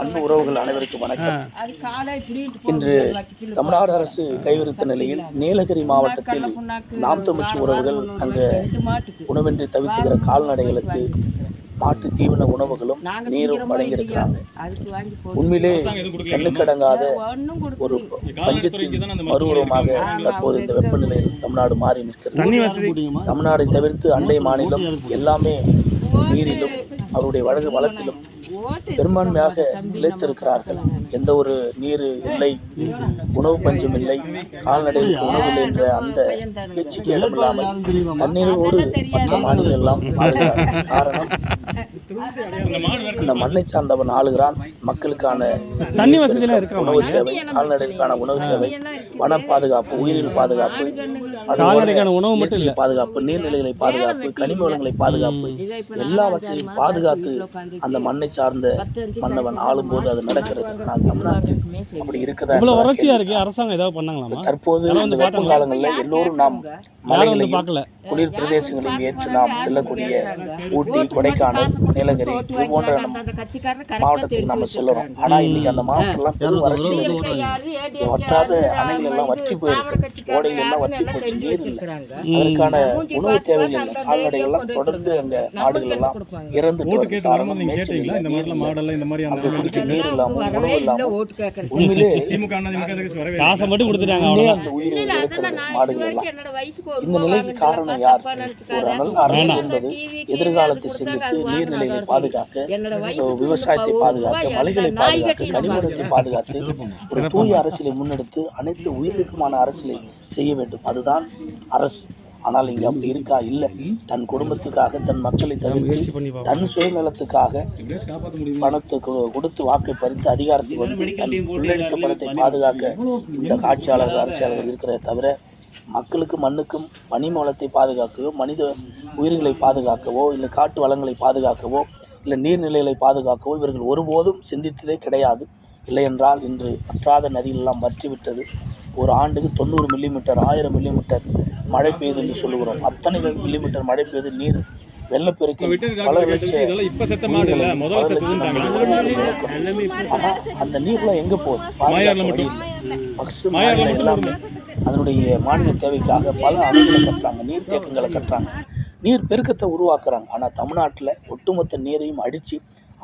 அன்பு உறவுகள் அனைவருக்கும் வணக்கம். இன்று தமிழ்நாடு அரசு கைவிரித்த நிலையில் நீலகிரி மாவட்டத்தில் நாம் தமிழ்ச்சி உறவுகள் அங்கு உணவின்றி தவித்துகிற கால்நடைகளுக்கு மாட்டு தீவன உணவுகளும் நீரும் வழங்கியிருக்கிறாங்க. அதுக்கு வாங்கி போட்டு உண்மையிலே கண்ணுக்கடங்காத ஒரு பஞ்சத்தின் மறுவுருவமாக தற்போது இந்த வெப்பநிலையில் தமிழ்நாடு மாறி நிற்கிறது. தமிழ்நாடை தவிர்த்து அண்டை மாநிலம் எல்லாமே நீரிலும் அவருடைய வழக்கு வளத்திலும் பெரும்பான்மையாக திளைத்திருக்கிறார்கள் எந்த ஒரு நீர் இல்லை உணவு பஞ்சம் இல்லை கால்நடைகளுக்கு உணவு இல்லை என்ற அந்த பேச்சுக்கு இடமில்லாமல் தண்ணீரோடு மற்ற மாநிலம் எல்லாம் ஆளுகிறார்கள் காரணம் அந்த மண்ணை சார்ந்தவன் ஆளுகிறான். மக்களுக்கான தண்ணி உணவு தேவை கால்நடைகளுக்கான உணவு தேவை வன பாதுகாப்பு உயிரியல் பாதுகாப்பு பாதுகாப்பு நீர்நிலைகளை பாதுகாப்பு கனிம வளங்களை பாதுகாப்பு எல்லாவற்றையும் பாதுகாத்து அந்த மண்ணை சார்ந்த மன்னவன் ஆளும்போது அது நடக்கிறது. தமிழ்நாட்டில் அப்படி இருக்குதா இவ்வளவு வறட்சியா. இருக்கு? அரசாங்கம் ஏதாவது பண்ணாங்களாமா தற்போது இந்த வெப்ப காலங்களில் எல்லோரும் நாம் மலைகளையும் பார்க்கல. குளிர் பிரதேசங்களையும் ஏற்று நாம் செல்லக்கூடிய ஊட்டி கொடைக்கானல் நீலகிரி இது போன்ற அந்த மாவட்டத்துக்கு நம்ம செல்லுறோம் ஆனா இன்னைக்கு அந்த மாவட்டம்லாம் பெரும் வறட்சியில் இருக்கு வற்றாத அணைகள் எல்லாம் வற்றி போயிருக்கு. ஓடைகள் எல்லாம் வற்றி போச்சு நீர் இல்லை. அதற்கான உணவு தேவைகள் இல்லை. கால்நடைகள்லாம் தொடர்ந்து அங்க மாடுகள் எல்லாம் இறந்துட்டு வருது காரணம் மேய்ச்சல் இல்லை. இந்த நீர் இல்லை. மாடெல்லாம் இந்த மாதிரி அங்க குடிக்க நீர் இல்லாம உணவு இல்ல இல்லாம ஓட்டு கேட்கறது உண்மையிலே காசை மட்டும் கொடுத்துட்டாங்க அந்த உயிரை எடுக்கிறது மாடுகள் எல்லாம் என்னோட வயசுக்கு ஒரு இந்த நிலைக்கு காரணம் யார் ஒரு நல்ல அரசு என்பது எதிர்காலத்தை சிந்தித்து நீர்நிலைகளை பாதுகாக்க விவசாயத்தை பாதுகாக்க மலைகளை பாதுகாக்க கனிமவளத்தை பாதுகாத்து ஒரு தூய அரசியலை முன்னெடுத்து அனைத்து உயிர்களுக்குமான அரசியலை செய்ய வேண்டும். அதுதான் அரசு. ஆனால் இங்க அப்படி இருக்கா? இல்லை. தன் குடும்பத்துக்காக தன் மக்களை தவிர்த்து தன் சுயநலத்துக்காக பணத்தை கொடுத்து வாக்கை பறித்து அதிகாரத்தை வந்து தன் உள்ளெடுத்த பணத்தை பாதுகாக்க இந்த ஆட்சியாளர்கள் அரசியலாளர்கள் இருக்கிறத தவிர மக்களுக்கு மண்ணுக்கும் பனிம வளத்தை பாதுகாக்கவோ மனித உயிர்களை பாதுகாக்கவோ இல்லை காட்டு வளங்களை பாதுகாக்கவோ இல்லை நீர்நிலைகளை பாதுகாக்கவோ இவர்கள் ஒருபோதும் சிந்தித்ததே கிடையாது இல்லை என்றால் இன்று வற்றாத நதிகளெல்லாம் வற்றிவிட்டது ஒரு ஆண்டுக்கு தொண்ணூறு மில்லிமீட்டர் ஆயிரம் மில்லிமீட்டர் மழை பெய்யுது என்று சொல்லுகிறோம் அத்தனை மில்லிமீட்டர் மழை பெய்து நீர் வெள்ளப்பெருக்கு பல உயிர்களை, லட்சம் செத்துட்டாங்க உயிர்களை இழக்கும். ஆனா அந்த நீர்லாம் எங்க போகுது மட்டும். வழி இல்லை. எல்லாமே அதனுடைய மாநில தேவைக்காக பல அணைகளை கட்டுறாங்க நீர்த்தேக்கங்களை கட்டுறாங்க. நீர் பெருக்கத்தை உருவாக்குறாங்க. ஆனால் தமிழ்நாட்டில் ஒட்டுமொத்த நீரையும் அடித்து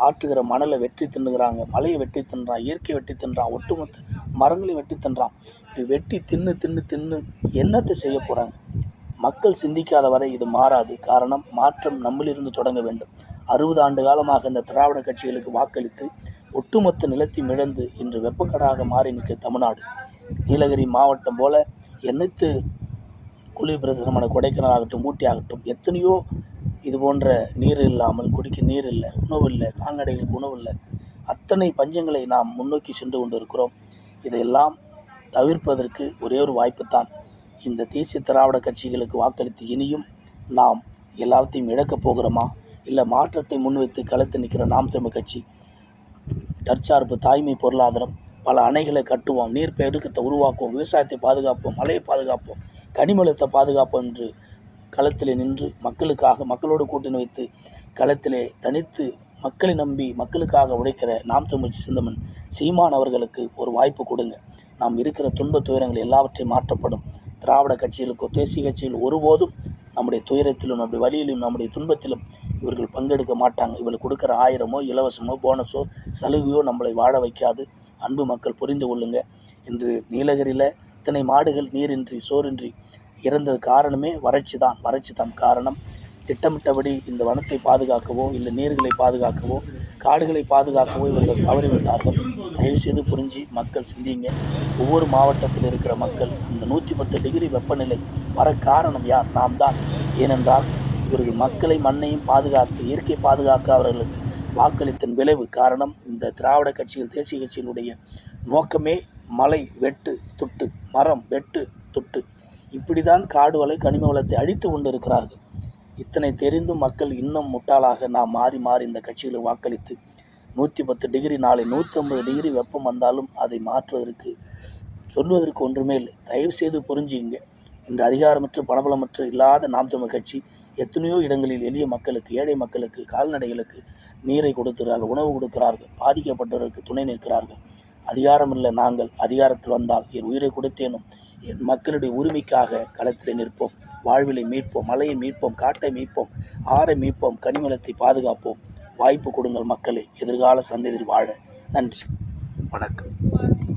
ஆற்றுகிற மணலை வெட்டி தின்னுகிறாங்க. மலையை வெட்டி தின்றான் இயற்கை வெட்டி தின்றான் ஒட்டுமொத்த மரங்களையும் வெட்டி தின்றான். இப்படி வெட்டி தின்னு தின்னு தின்னு என்னத்தை செய்ய போகிறாங்க மக்கள் சிந்திக்காத வரை இது மாறாது. காரணம் மாற்றம் நம்மிலிருந்து தொடங்க வேண்டும். அறுபது ஆண்டு காலமாக இந்த திராவிட கட்சிகளுக்கு வாக்களித்து ஒட்டுமொத்த நிலத்தையும் இழந்து இன்று வெப்பக்கடாக மாறி நிற்க தமிழ்நாடு. நீலகிரி மாவட்டம் போல எண்ணத்து குளிர் பிரதேசமான கொடைக்கானல் ஆகட்டும் ஊட்டி ஆகட்டும் எத்தனையோ இது போன்ற நீர் இல்லாமல் குடிக்க நீர் இல்லை உணவு இல்லை கால்நடைகளுக்கு உணவு இல்லை. அத்தனை பஞ்சங்களை நாம் முன்னோக்கி சென்று கொண்டு இருக்கிறோம் இதையெல்லாம் தவிர்ப்பதற்கு ஒரே ஒரு வாய்ப்பு தான் இந்த தேசிய திராவிட கட்சிகளுக்கு வாக்களித்து இனியும் நாம் எல்லாத்தையும் இழக்கப் போகிறோமா? இல்லை மாற்றத்தை முன்வைத்து களத்து நிற்கிற நாம் தமிழ் கட்சி தற்சார்பு தாய்மை பொருளாதாரம் பல அணைகளை கட்டுவோம் நீர் பெருக்கத்தை உருவாக்குவோம் விவசாயத்தை பாதுகாப்போம் மலையை பாதுகாப்போம் கனிமலத்தை பாதுகாப்போம் என்று களத்திலே நின்று மக்களுக்காக மக்களோடு கூட்டணி வைத்து களத்திலே தனித்து மக்களை நம்பி மக்களுக்காக உழைக்கிற நாம் தமிழ் சிந்தமன் சீமான் அவர்களுக்கு ஒரு வாய்ப்பு கொடுங்க. நாம் இருக்கிற துன்பத் துயரங்கள் எல்லாவற்றையும் மாற்றப்படும். திராவிட கட்சிகளுக்கோ தேசிய கட்சிகள் ஒருபோதும் நம்முடைய துயரத்திலும் நம்முடைய வழியிலும் நம்முடைய துன்பத்திலும் இவர்கள் பங்கெடுக்க மாட்டாங்க. இவர்கள் கொடுக்குற ஆயிரமோ இலவசமோ போனஸோ சலுகையோ நம்மளை வாழ வைக்காது. அன்பு மக்கள் புரிந்து கொள்ளுங்க. இன்று நீலகிரியில் இத்தனை மாடுகள் நீரின்றி சோறின்றி இறந்தது காரணமே வறட்சி தான். வறட்சி தான் காரணம். திட்டமிட்டபடி இந்த வனத்தை பாதுகாக்கவோ இல்லை நீர்களை பாதுகாக்கவோ காடுகளை பாதுகாக்கவோ இவர்கள் தவறிவிட்டார்கள். தயவுசெய்து புரிஞ்சு மக்கள் சிந்திங்க ஒவ்வொரு மாவட்டத்தில் இருக்கிற மக்கள் இந்த நூற்றி பத்து டிகிரி வெப்பநிலை வர காரணம் யார்? நாம் தான். ஏனென்றால் இவர்கள் மக்களை மண்ணையும் பாதுகாத்து இயற்கை பாதுகாக்க அவர்களுக்கு வாக்களித்தன் விளைவு. காரணம் இந்த திராவிட கட்சிகள் தேசிய கட்சிகளுடைய நோக்கமே மலை வெட்டு துட்டு மரம் வெட்டு துட்டு. இப்படிதான் காடு வலை கனிம வளத்தை அழித்து கொண்டு இருக்கிறார்கள் இத்தனை தெரிந்தும் மக்கள் இன்னும் முட்டாளாக நாம் மாறி மாறி இந்த கட்சிகளை வாக்களித்து நூற்றி பத்து டிகிரி நாளை நூற்றம்பது டிகிரி வெப்பம் வந்தாலும் அதை மாற்றுவதற்கு சொல்வதற்கு ஒன்றுமே இல்லை. தயவு செய்து புரிஞ்சுங்க. இன்று அதிகாரமற்ற பணபலமற்ற இல்லாத நாம் தமிழ் கட்சி எத்தனையோ இடங்களில் எளிய மக்களுக்கு ஏழை மக்களுக்கு கால்நடைகளுக்கு நீரை கொடுக்கிறார்கள் உணவு கொடுக்கிறார்கள் பாதிக்கப்பட்டவர்களுக்கு துணை நிற்கிறார்கள். அதிகாரமில்லை நாங்கள். அதிகாரத்தில் வந்தால் என் உயிரை கொடுத்தேனும். என் மக்களுடைய உரிமைக்காக களத்தில் நிற்போம். வாழ்விலை மீட்போம் மலையை மீட்போம் காட்டை மீட்போம் ஆறை மீட்போம் கனிமலத்தை பாதுகாப்போம். வாய்ப்பு கொடுங்கள் மக்களே எதிர்கால சந்ததியில் வாழ. நன்றி. வணக்கம்.